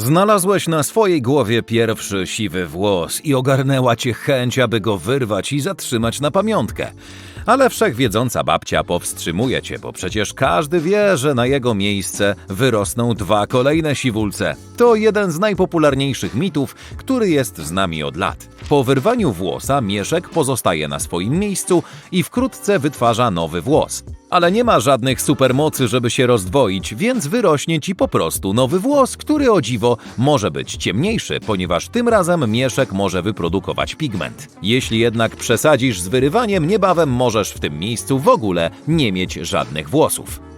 Znalazłeś na swojej głowie pierwszy siwy włos i ogarnęła cię chęć, aby go wyrwać i zatrzymać na pamiątkę. Ale wszechwiedząca babcia powstrzymuje cię, bo przecież każdy wie, że na jego miejsce wyrosną dwa kolejne siwulce. To jeden z najpopularniejszych mitów, który jest z nami od lat. Po wyrwaniu włosa mieszek pozostaje na swoim miejscu i wkrótce wytwarza nowy włos. Ale nie ma żadnych supermocy, żeby się rozdwoić, więc wyrośnie ci po prostu nowy włos, który o dziwo może być ciemniejszy, ponieważ tym razem mieszek może wyprodukować pigment. Jeśli jednak przesadzisz z wyrywaniem, niebawem możesz w tym miejscu w ogóle nie mieć żadnych włosów.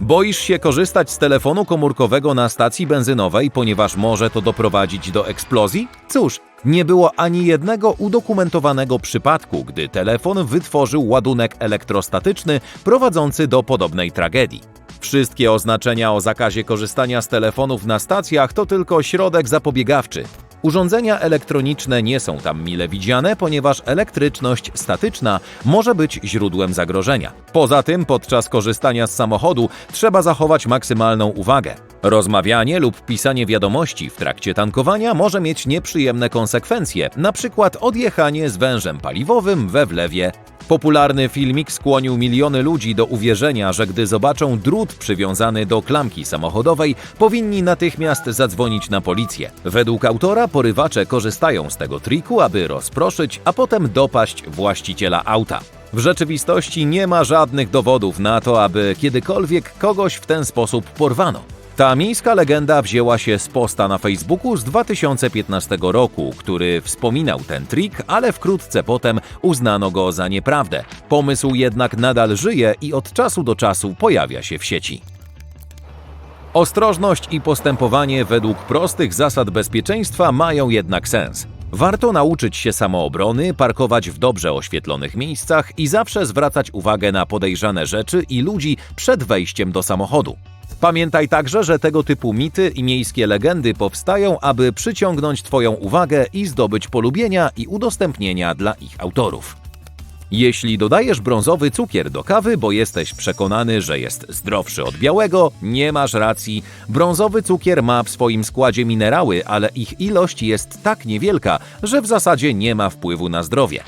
Boisz się korzystać z telefonu komórkowego na stacji benzynowej, ponieważ może to doprowadzić do eksplozji? Cóż, nie było ani jednego udokumentowanego przypadku, gdy telefon wytworzył ładunek elektrostatyczny prowadzący do podobnej tragedii. Wszystkie oznaczenia o zakazie korzystania z telefonów na stacjach to tylko środek zapobiegawczy. Urządzenia elektroniczne nie są tam mile widziane, ponieważ elektryczność statyczna może być źródłem zagrożenia. Poza tym, podczas korzystania z samochodu trzeba zachować maksymalną uwagę. Rozmawianie lub pisanie wiadomości w trakcie tankowania może mieć nieprzyjemne konsekwencje, np. odjechanie z wężem paliwowym we wlewie Popularny filmik skłonił miliony ludzi do uwierzenia, że gdy zobaczą drut przywiązany do klamki samochodowej, powinni natychmiast zadzwonić na policję. Według autora porywacze korzystają z tego triku, aby rozproszyć, a potem dopaść właściciela auta. W rzeczywistości nie ma żadnych dowodów na to, aby kiedykolwiek kogoś w ten sposób porwano. Ta miejska legenda wzięła się z posta na Facebooku z 2015 roku, który wspominał ten trik, ale wkrótce potem uznano go za nieprawdę. Pomysł jednak nadal żyje i od czasu do czasu pojawia się w sieci. Ostrożność i postępowanie według prostych zasad bezpieczeństwa mają jednak sens. Warto nauczyć się samoobrony, parkować w dobrze oświetlonych miejscach i zawsze zwracać uwagę na podejrzane rzeczy i ludzi przed wejściem do samochodu. Pamiętaj także, że tego typu mity i miejskie legendy powstają, aby przyciągnąć Twoją uwagę i zdobyć polubienia i udostępnienia dla ich autorów. Jeśli dodajesz brązowy cukier do kawy, bo jesteś przekonany, że jest zdrowszy od białego, nie masz racji. Brązowy cukier ma w swoim składzie minerały, ale ich ilość jest tak niewielka, że w zasadzie nie ma wpływu na zdrowie.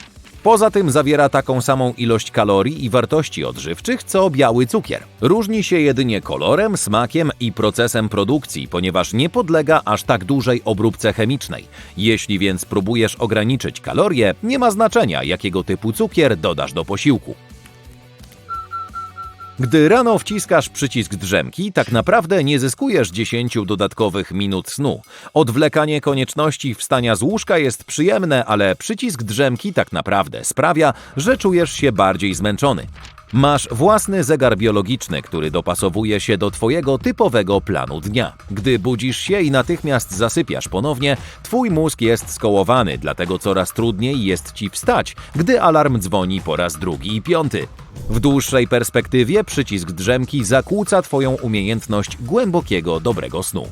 Poza tym zawiera taką samą ilość kalorii i wartości odżywczych co biały cukier. Różni się jedynie kolorem, smakiem i procesem produkcji, ponieważ nie podlega aż tak dużej obróbce chemicznej. Jeśli więc próbujesz ograniczyć kalorie, nie ma znaczenia, jakiego typu cukier dodasz do posiłku. Gdy rano wciskasz przycisk drzemki, tak naprawdę nie zyskujesz 10 dodatkowych minut snu. Odwlekanie konieczności wstania z łóżka jest przyjemne, ale przycisk drzemki tak naprawdę sprawia, że czujesz się bardziej zmęczony. Masz własny zegar biologiczny, który dopasowuje się do Twojego typowego planu dnia. Gdy budzisz się i natychmiast zasypiasz ponownie, Twój mózg jest skołowany, dlatego coraz trudniej jest Ci wstać, gdy alarm dzwoni po raz drugi i piąty. W dłuższej perspektywie przycisk drzemki zakłóca Twoją umiejętność głębokiego, dobrego snu.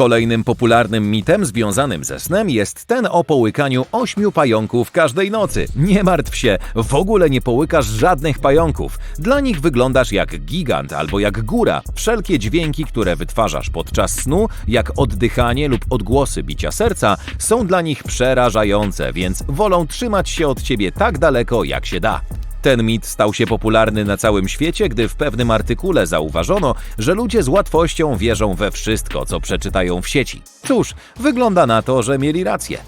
Kolejnym popularnym mitem związanym ze snem jest ten o połykaniu ośmiu pająków każdej nocy. Nie martw się, w ogóle nie połykasz żadnych pająków. Dla nich wyglądasz jak gigant albo jak góra. Wszelkie dźwięki, które wytwarzasz podczas snu, jak oddychanie lub odgłosy bicia serca, są dla nich przerażające, więc wolą trzymać się od ciebie tak daleko, jak się da. Ten mit stał się popularny na całym świecie, gdy w pewnym artykule zauważono, że ludzie z łatwością wierzą we wszystko, co przeczytają w sieci. Cóż, wygląda na to, że mieli rację.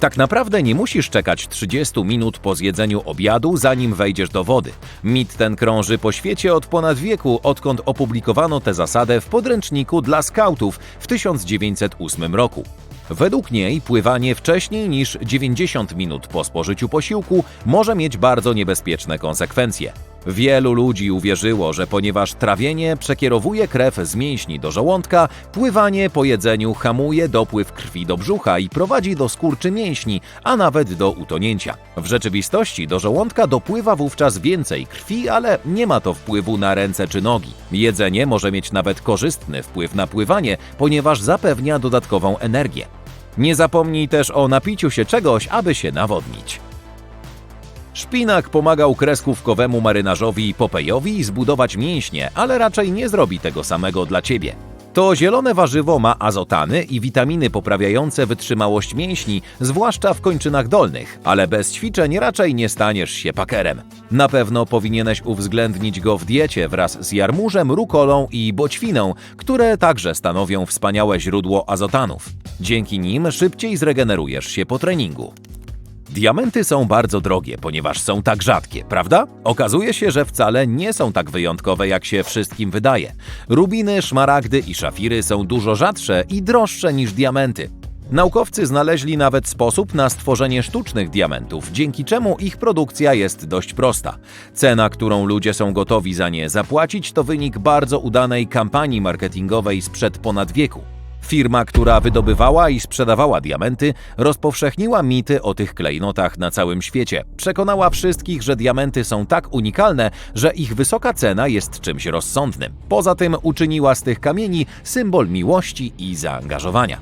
Tak naprawdę nie musisz czekać 30 minut po zjedzeniu obiadu, zanim wejdziesz do wody. Mit ten krąży po świecie od ponad wieku, odkąd opublikowano tę zasadę w podręczniku dla skautów w 1908 roku. Według niej pływanie wcześniej niż 90 minut po spożyciu posiłku może mieć bardzo niebezpieczne konsekwencje. Wielu ludzi uwierzyło, że ponieważ trawienie przekierowuje krew z mięśni do żołądka, pływanie po jedzeniu hamuje dopływ krwi do brzucha i prowadzi do skurczy mięśni, a nawet do utonięcia. W rzeczywistości do żołądka dopływa wówczas więcej krwi, ale nie ma to wpływu na ręce czy nogi. Jedzenie może mieć nawet korzystny wpływ na pływanie, ponieważ zapewnia dodatkową energię. Nie zapomnij też o napiciu się czegoś, aby się nawodnić. Szpinak pomagał kreskówkowemu marynarzowi Popejowi zbudować mięśnie, ale raczej nie zrobi tego samego dla ciebie. To zielone warzywo ma azotany i witaminy poprawiające wytrzymałość mięśni, zwłaszcza w kończynach dolnych, ale bez ćwiczeń raczej nie staniesz się pakerem. Na pewno powinieneś uwzględnić go w diecie wraz z jarmużem, rukolą i boćwiną, które także stanowią wspaniałe źródło azotanów. Dzięki nim szybciej zregenerujesz się po treningu. Diamenty są bardzo drogie, ponieważ są tak rzadkie, prawda? Okazuje się, że wcale nie są tak wyjątkowe, jak się wszystkim wydaje. Rubiny, szmaragdy i szafiry są dużo rzadsze i droższe niż diamenty. Naukowcy znaleźli nawet sposób na stworzenie sztucznych diamentów, dzięki czemu ich produkcja jest dość prosta. Cena, którą ludzie są gotowi za nie zapłacić, to wynik bardzo udanej kampanii marketingowej sprzed ponad wieku. Firma, która wydobywała i sprzedawała diamenty, rozpowszechniła mity o tych klejnotach na całym świecie. Przekonała wszystkich, że diamenty są tak unikalne, że ich wysoka cena jest czymś rozsądnym. Poza tym uczyniła z tych kamieni symbol miłości i zaangażowania.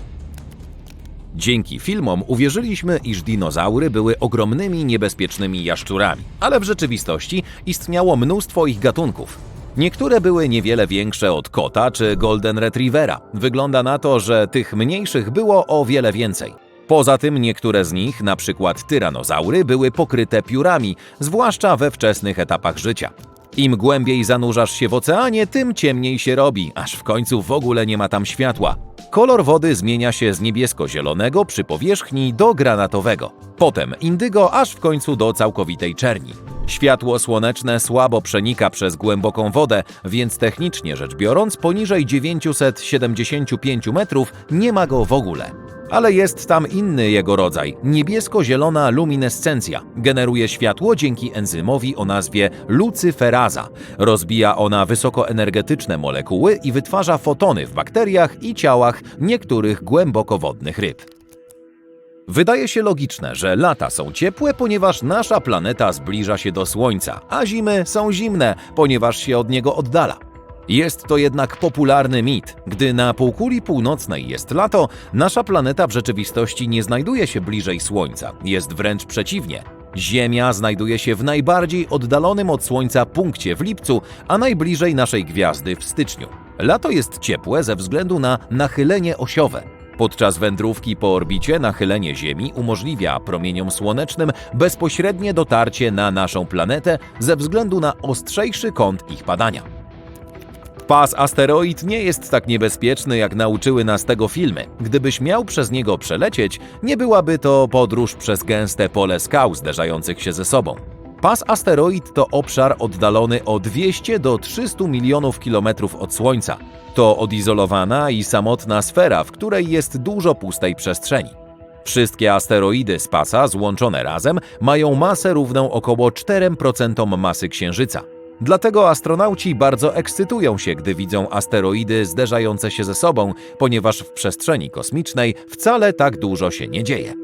Dzięki filmom uwierzyliśmy, iż dinozaury były ogromnymi, niebezpiecznymi jaszczurami, ale w rzeczywistości istniało mnóstwo ich gatunków. Niektóre były niewiele większe od kota czy golden retrievera. Wygląda na to, że tych mniejszych było o wiele więcej. Poza tym niektóre z nich, przykład tyranozaury, były pokryte piórami, zwłaszcza we wczesnych etapach życia. Im głębiej zanurzasz się w oceanie, tym ciemniej się robi, aż w końcu w ogóle nie ma tam światła. Kolor wody zmienia się z niebiesko-zielonego przy powierzchni do granatowego, potem indygo, aż w końcu do całkowitej czerni. Światło słoneczne słabo przenika przez głęboką wodę, więc technicznie rzecz biorąc, poniżej 975 metrów nie ma go w ogóle. Ale jest tam inny jego rodzaj niebiesko-zielona luminescencja. Generuje światło dzięki enzymowi o nazwie lucyferaza. Rozbija ona wysokoenergetyczne molekuły i wytwarza fotony w bakteriach i ciałach niektórych głębokowodnych ryb. Wydaje się logiczne, że lata są ciepłe, ponieważ nasza planeta zbliża się do Słońca, a zimy są zimne, ponieważ się od niego oddala. Jest to jednak popularny mit. Gdy na półkuli północnej jest lato, nasza planeta w rzeczywistości nie znajduje się bliżej Słońca, jest wręcz przeciwnie. Ziemia znajduje się w najbardziej oddalonym od Słońca punkcie w lipcu, a najbliżej naszej gwiazdy w styczniu. Lato jest ciepłe ze względu na nachylenie osiowe. Podczas wędrówki po orbicie nachylenie Ziemi umożliwia promieniom słonecznym bezpośrednie dotarcie na naszą planetę ze względu na ostrzejszy kąt ich padania. Pas asteroid nie jest tak niebezpieczny, jak nauczyły nas tego filmy. Gdybyś miał przez niego przelecieć, nie byłaby to podróż przez gęste pole skał zderzających się ze sobą. Pas asteroid to obszar oddalony o 200 do 300 milionów kilometrów od Słońca. To odizolowana i samotna sfera, w której jest dużo pustej przestrzeni. Wszystkie asteroidy z pasa złączone razem mają masę równą około 4% masy Księżyca. Dlatego astronauci bardzo ekscytują się, gdy widzą asteroidy zderzające się ze sobą, ponieważ w przestrzeni kosmicznej wcale tak dużo się nie dzieje.